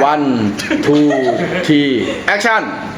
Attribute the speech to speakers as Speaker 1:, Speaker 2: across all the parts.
Speaker 1: one two three. Action!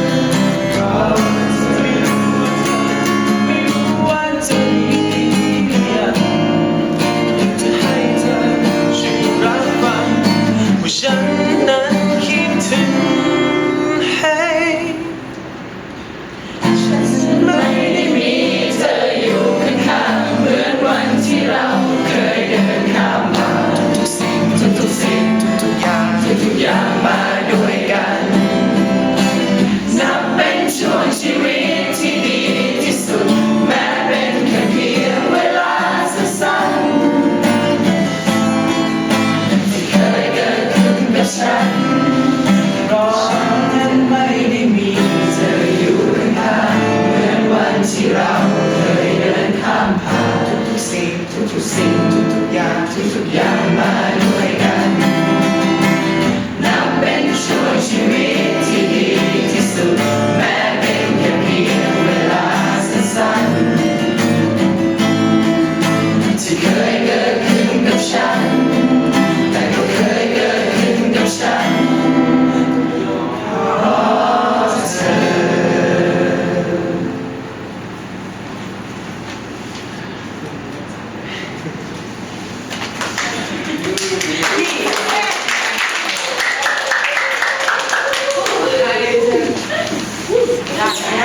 Speaker 2: Yeah, my.